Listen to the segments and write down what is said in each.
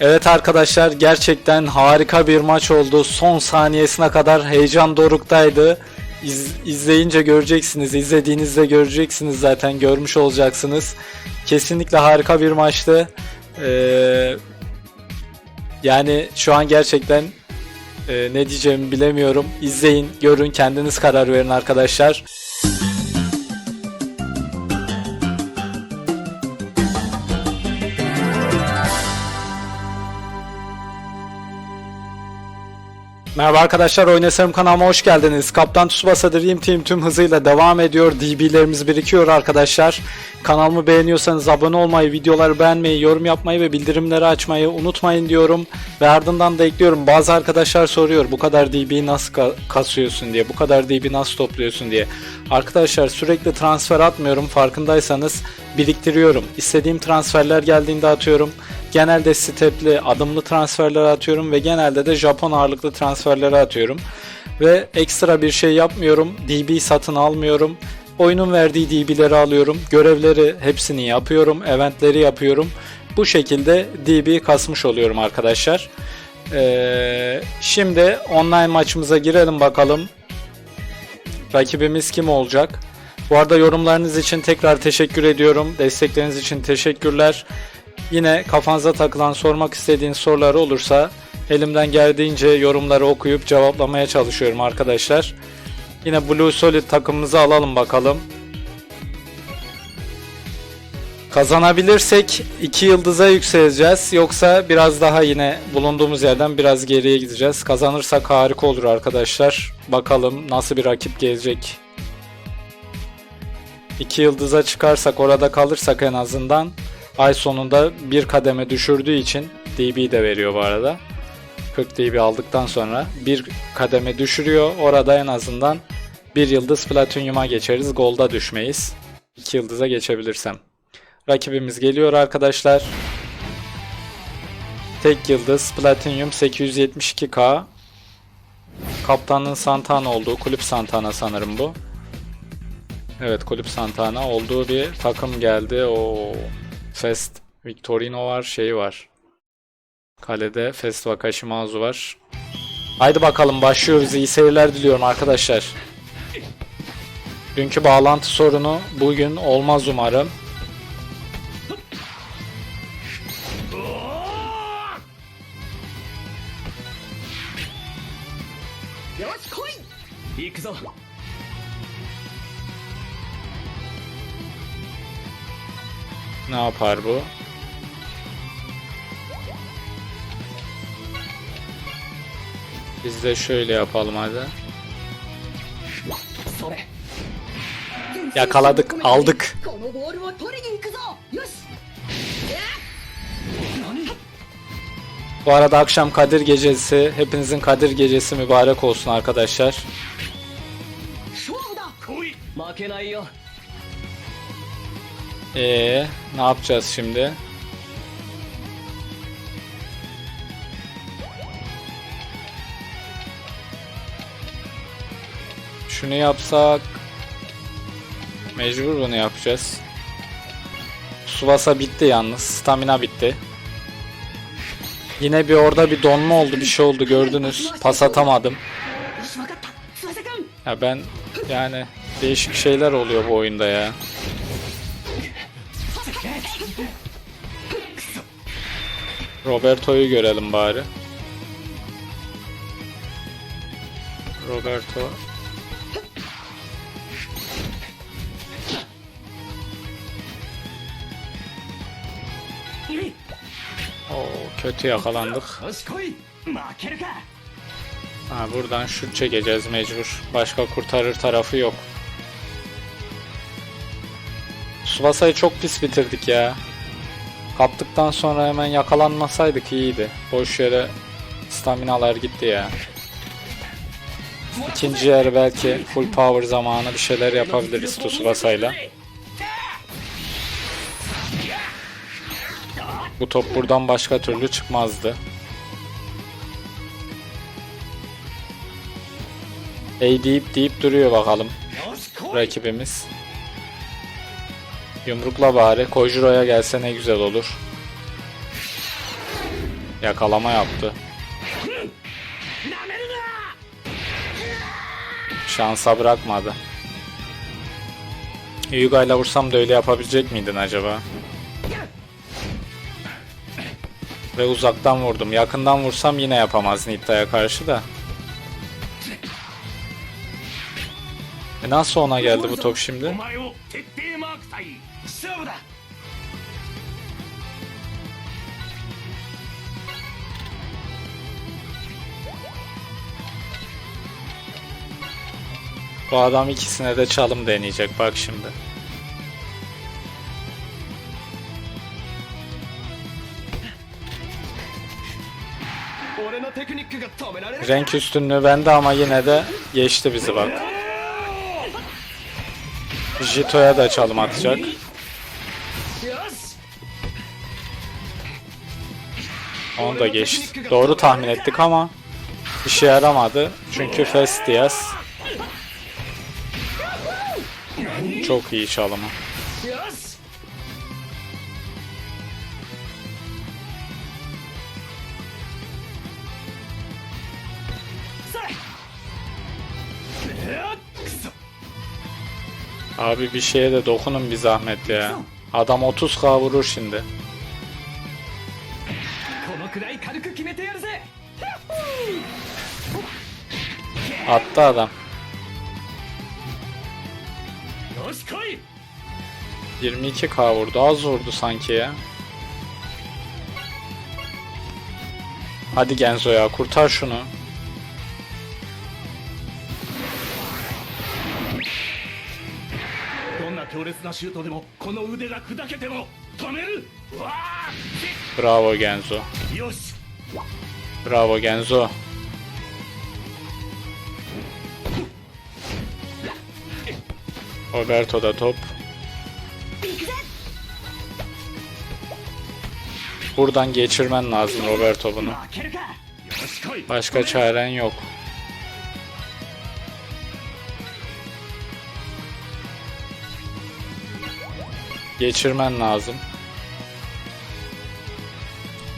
Evet arkadaşlar gerçekten harika bir maç oldu. Son saniyesine kadar heyecan doruktaydı. İz, izleyince göreceksiniz. İzlediğinizde göreceksiniz zaten. Görmüş olacaksınız. Kesinlikle harika bir maçtı. Ee, yani şu an gerçekten e, ne diyeceğimi bilemiyorum. İzleyin, görün, kendiniz karar verin arkadaşlar. Merhaba arkadaşlar, Oynasarım kanalıma hoş geldiniz. Kaptan Tsubasa Dream Team tüm hızıyla devam ediyor. DB'lerimiz birikiyor arkadaşlar. Kanalımı beğeniyorsanız abone olmayı, videoları beğenmeyi, yorum yapmayı ve bildirimleri açmayı unutmayın diyorum. Ve ardından da ekliyorum. Bazı arkadaşlar soruyor bu kadar DB'yi nasıl ka- kasıyorsun diye, bu kadar DB nasıl topluyorsun diye. Arkadaşlar sürekli transfer atmıyorum farkındaysanız biriktiriyorum. İstediğim transferler geldiğinde atıyorum. Genelde stepli, adımlı transferleri atıyorum ve genelde de Japon ağırlıklı transferleri atıyorum. Ve ekstra bir şey yapmıyorum. DB satın almıyorum. Oyunun verdiği DB'leri alıyorum. Görevleri hepsini yapıyorum. Eventleri yapıyorum. Bu şekilde DB kasmış oluyorum arkadaşlar. Ee, şimdi online maçımıza girelim bakalım. Rakibimiz kim olacak? Bu arada yorumlarınız için tekrar teşekkür ediyorum. Destekleriniz için teşekkürler. Yine kafanıza takılan sormak istediğiniz sorular olursa elimden geldiğince yorumları okuyup cevaplamaya çalışıyorum arkadaşlar. Yine Blue Solid takımımızı alalım bakalım. Kazanabilirsek 2 yıldıza yükseleceğiz. Yoksa biraz daha yine bulunduğumuz yerden biraz geriye gideceğiz. Kazanırsak harika olur arkadaşlar. Bakalım nasıl bir rakip gelecek. 2 yıldıza çıkarsak orada kalırsak en azından ay sonunda bir kademe düşürdüğü için DB de veriyor bu arada. 40 DB aldıktan sonra bir kademe düşürüyor. Orada en azından bir yıldız platinyuma geçeriz. Gold'a düşmeyiz. 2 yıldıza geçebilirsem. Rakibimiz geliyor arkadaşlar. Tek yıldız platinyum 872k. Kaptanın Santana olduğu kulüp Santana sanırım bu. Evet kulüp Santana olduğu bir takım geldi. O Fest Victorino var, şey var. Kalede Fest Wakashimazu var. Haydi bakalım başlıyoruz. İyi seyirler diliyorum arkadaşlar. Dünkü bağlantı sorunu bugün olmaz umarım. Ne yapar bu? Biz de şöyle yapalım hadi. Yakaladık, aldık. Bu arada akşam Kadir Gecesi, hepinizin Kadir Gecesi mübarek olsun arkadaşlar. Ee, ne yapacağız şimdi? Şunu yapsak Mecbur bunu yapacağız. Tsubasa bitti yalnız. Stamina bitti. Yine bir orada bir donma oldu bir şey oldu gördünüz. Pas atamadım. Ya ben yani değişik şeyler oluyor bu oyunda ya. Roberto'yu görelim bari. Roberto Kötü yakalandık. Ha, buradan şut çekeceğiz mecbur. Başka kurtarır tarafı yok. Subasa'yı çok pis bitirdik ya. Kaptıktan sonra hemen yakalanmasaydık iyiydi. Boş yere staminalar gitti ya. İkinci yarı belki full power zamanı bir şeyler yapabiliriz Tsubasa'yla. Bu top buradan başka türlü çıkmazdı. Ey deyip deyip duruyor bakalım rakibimiz. Yumrukla bari Kojiro'ya gelse ne güzel olur. Yakalama yaptı. Şansa bırakmadı. Yuga ile vursam da öyle yapabilecek miydin acaba? Ve uzaktan vurdum. Yakından vursam yine yapamaz Nitta'ya karşı da. E nasıl ona geldi bu top şimdi? Bu adam ikisine de çalım deneyecek bak şimdi. Renk üstünlüğü bende ama yine de geçti bizi bak. Jito'ya da çalım atacak. Onu da geçti. Doğru tahmin ettik ama işe yaramadı. Çünkü Fast Diaz çok iyi çalımı. Abi bir şeye de dokunun bir zahmet ya. Adam 30k vurur şimdi. Attı adam. 22k vurdu. Az vurdu sanki ya. Hadi Genzo ya kurtar şunu. 強烈なシュートでもこの腕が砕けても止めるわあ Bravo Genzo. よし Bravo Genzo. Roberto da top. 行くぜ Buradan geçirmen lazım Roberto bunu. 負けるかよし来い Başka çaren yok. geçirmen lazım.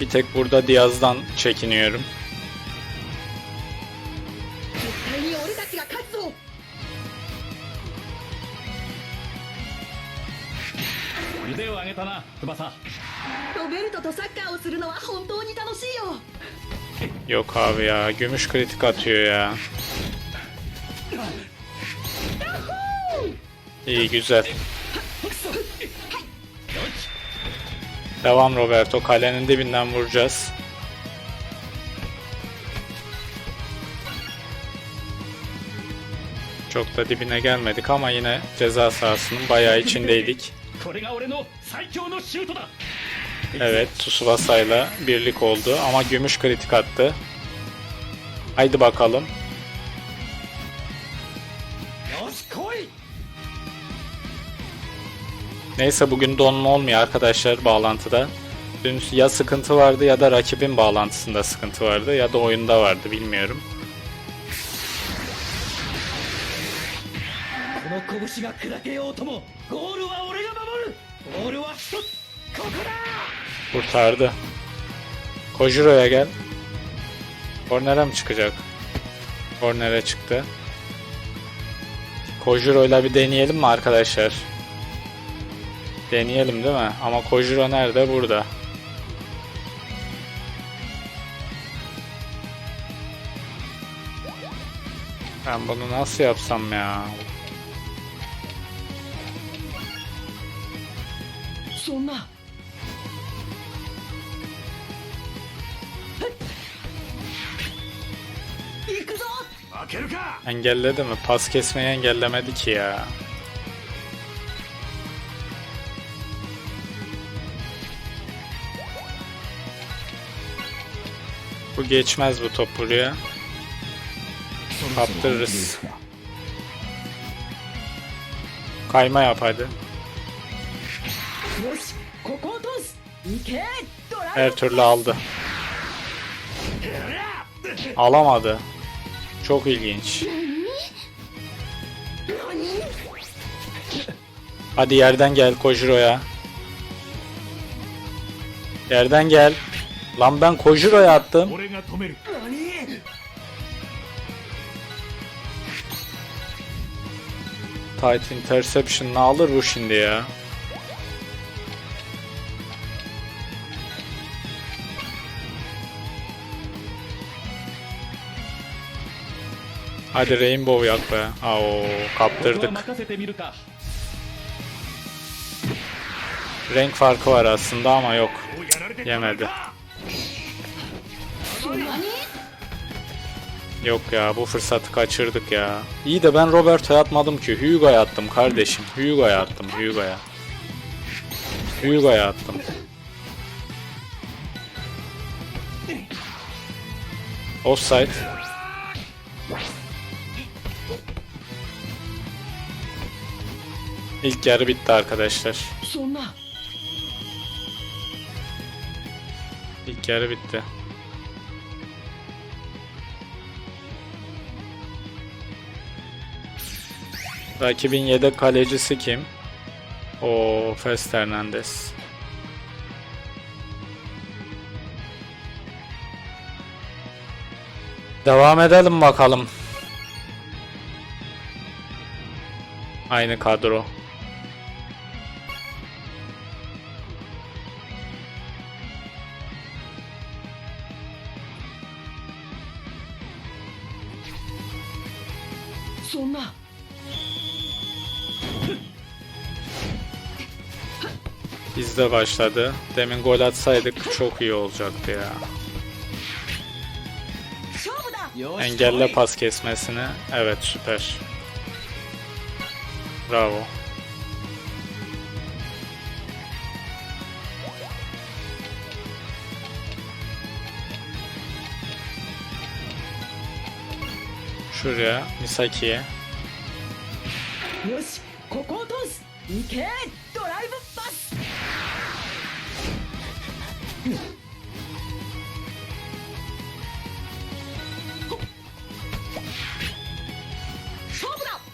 Bir tek burada Diaz'dan çekiniyorum. Yok abi ya gümüş kritik atıyor ya. İyi güzel. Devam Roberto. Kalenin dibinden vuracağız. Çok da dibine gelmedik ama yine ceza sahasının bayağı içindeydik. Evet Tsubasa'yla birlik oldu ama gümüş kritik attı. Haydi bakalım. Neyse bugün donma olmuyor arkadaşlar bağlantıda. Dün ya sıkıntı vardı ya da rakibin bağlantısında sıkıntı vardı ya da oyunda vardı bilmiyorum. Kurtardı. Kojiro'ya gel. Kornere mi çıkacak? Kornere çıktı. Kojiro bir deneyelim mi arkadaşlar? Deneyelim değil mi? Ama Kojiro nerede? Burada. Ben bunu nasıl yapsam ya? Sona. Engelledi mi? Pas kesmeyi engellemedi ki ya. Bu geçmez bu top buraya. Kaptırırız. Kayma yap hadi. Her türlü aldı. Alamadı. Çok ilginç. Hadi yerden gel Kojiro'ya. Yerden gel. Lan ben Kojiro'ya attım. Tight interception'ını alır bu şimdi ya. Hadi Rainbow yak be. Ao kaptırdık. Renk farkı var aslında ama yok. Yemedi. Hani? Yok ya bu fırsatı kaçırdık ya. İyi de ben Roberto'ya atmadım ki. Hugo'ya attım kardeşim. Hugo'ya attım. Hugo'ya. Hugo'ya attım. Offside. İlk yarı bitti arkadaşlar. Sonuna. İlk yarı bitti. Rakibin yedek kalecisi kim? O Fest Hernandez. Devam edelim bakalım. Aynı kadro. Bizde başladı. Demin gol atsaydık çok iyi olacaktı ya. 勝負だ よし Engelle pas kesmesini. Evet süper. Bravo. Şuraya Misaki'ye. よしここを通すいけドライブパス勝負だ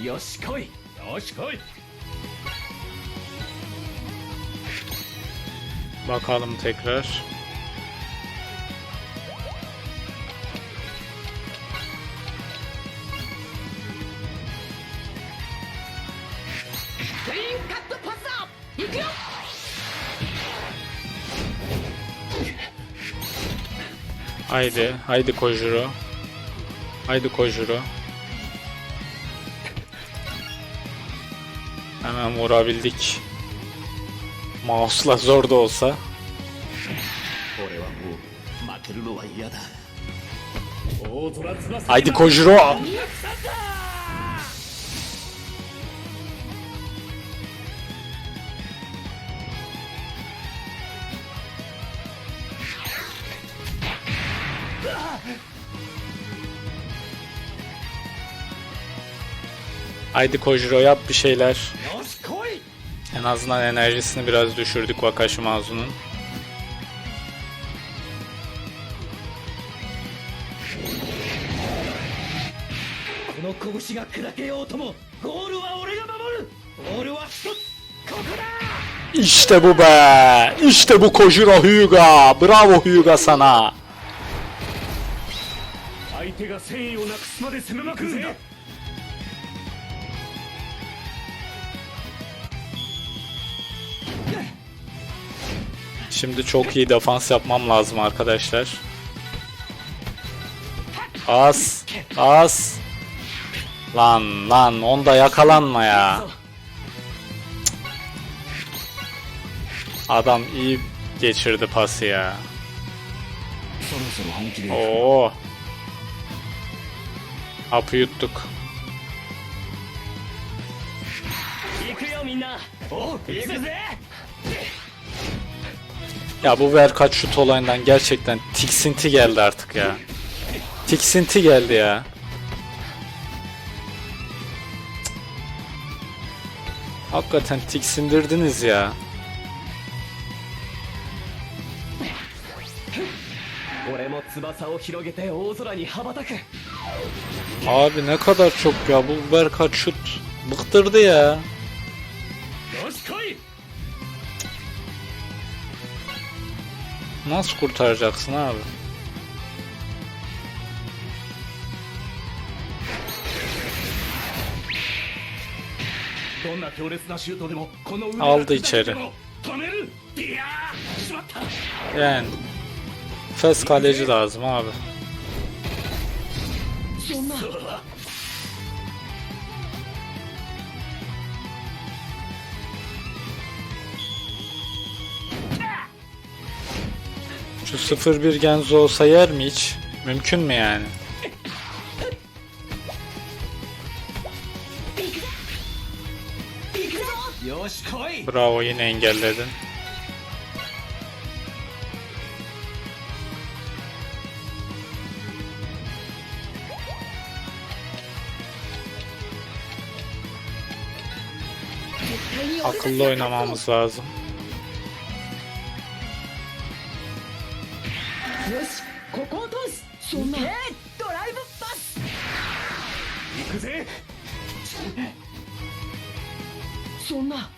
よし来いよし来い Bakalım tekrar. Haydi, haydi Kojuro. Haydi Kojuro. Hemen vurabildik. Mouse'la zor da olsa. Haydi Kojuro. Haydi Kojiro yap bir şeyler. En azından enerjisini biraz düşürdük Wakashimazu'nun. İşte bu be! İşte bu Kojiro Hyuga! Bravo Hyuga sana! Şimdi çok iyi defans yapmam lazım arkadaşlar. Az. Az. Lan lan onda yakalanma ya. Adam iyi geçirdi pası ya. Oo. Hapı yuttuk. Ya bu verkaç şut olayından gerçekten tiksinti geldi artık ya. Tiksinti geldi ya. Hakikaten tiksindirdiniz ya. Abi ne kadar çok ya bu Berkat şut bıktırdı ya. Nasıl kurtaracaksın abi? Aldı içeri. Yani Fes kaleci lazım abi. Şu 0-1 Genzo olsa yer mi hiç? Mümkün mü yani? Bravo yine engelledin. Akıllı oynamamız lazım. ここを通す。そんなドライブパス。行くぜ。そんな。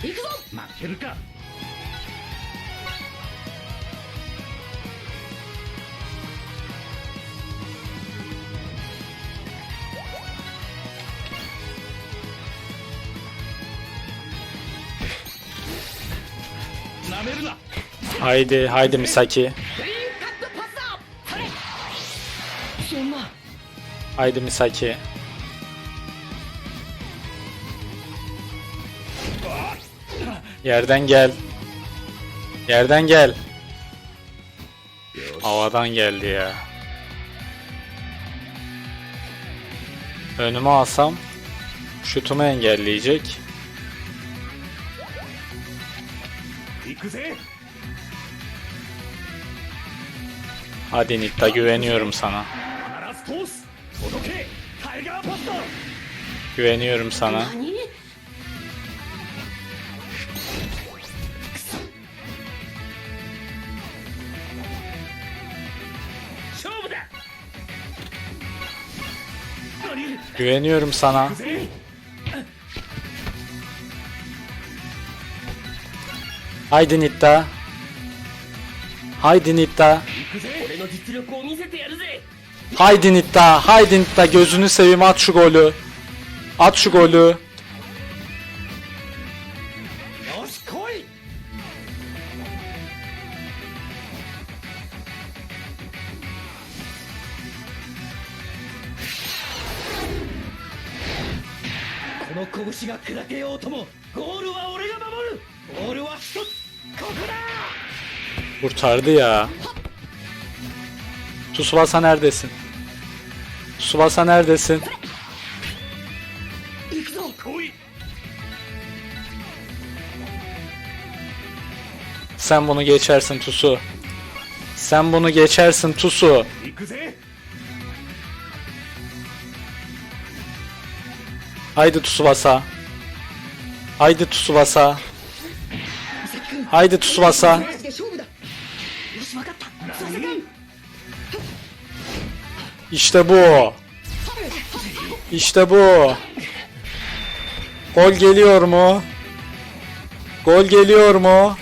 行くぞ。負けるか Haydi haydi Misaki. Haydi Misaki. Yerden gel. Yerden gel. Havadan geldi ya. Önüme alsam şutumu engelleyecek. Hadi Nikta güveniyorum sana. Güveniyorum sana. Güveniyorum sana. Haydi Nitta. Haydi Nitta. 行くぜ俺の実力を見せてやるぜ Haydi Nitta. Haydi Nitta. Gözünü seveyim at şu golü. At şu golü. よし来い この拳が砕けようともゴールは俺が守るゴールは一つここだ Kurtardı ya. Tsubasa neredesin? Tsubasa neredesin? Sen bunu geçersin Tusu. Sen bunu geçersin Tusu. Haydi Tsubasa. Haydi Tsubasa. Haydi Tsubasa. İşte bu. İşte bu. Gol geliyor mu? Gol geliyor mu?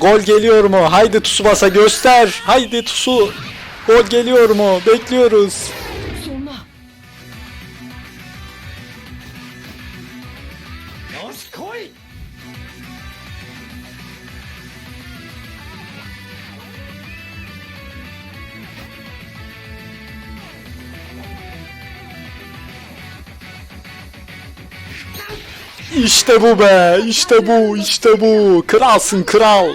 Gol geliyor mu? Haydi Tsubasa göster. Haydi Tsu. Gol geliyor mu? Bekliyoruz. İşte bu be. İşte bu. İşte bu. Kralsın kral.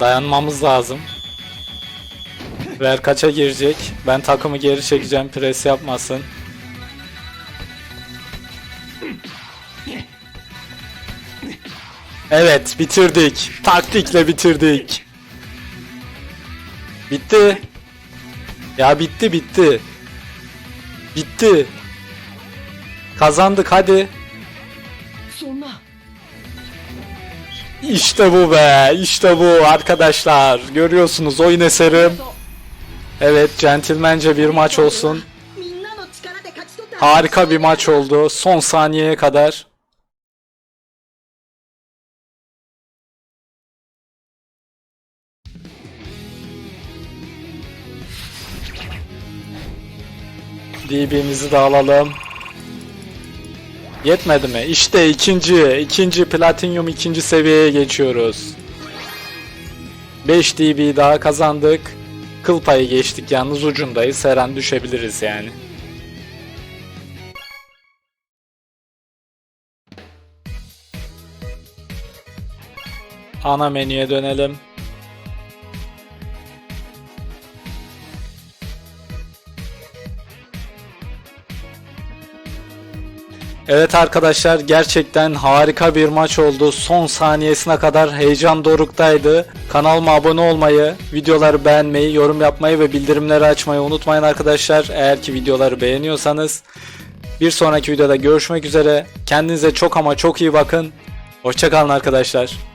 Dayanmamız lazım. Ver kaça girecek. Ben takımı geri çekeceğim. Pres yapmasın. Evet bitirdik. Taktikle bitirdik. Bitti. Ya bitti bitti. Bitti. Kazandık hadi. İşte bu be. İşte bu arkadaşlar. Görüyorsunuz oyun eserim. Evet centilmence bir maç olsun. Harika bir maç oldu. Son saniyeye kadar. DB'mizi de alalım. Yetmedi mi? İşte ikinci, ikinci platinyum ikinci seviyeye geçiyoruz. 5 DB daha kazandık. Kıl payı geçtik yalnız ucundayız. Her an düşebiliriz yani. Ana menüye dönelim. Evet arkadaşlar gerçekten harika bir maç oldu. Son saniyesine kadar heyecan doruktaydı. Kanalıma abone olmayı, videoları beğenmeyi, yorum yapmayı ve bildirimleri açmayı unutmayın arkadaşlar. Eğer ki videoları beğeniyorsanız. Bir sonraki videoda görüşmek üzere. Kendinize çok ama çok iyi bakın. Hoşçakalın arkadaşlar.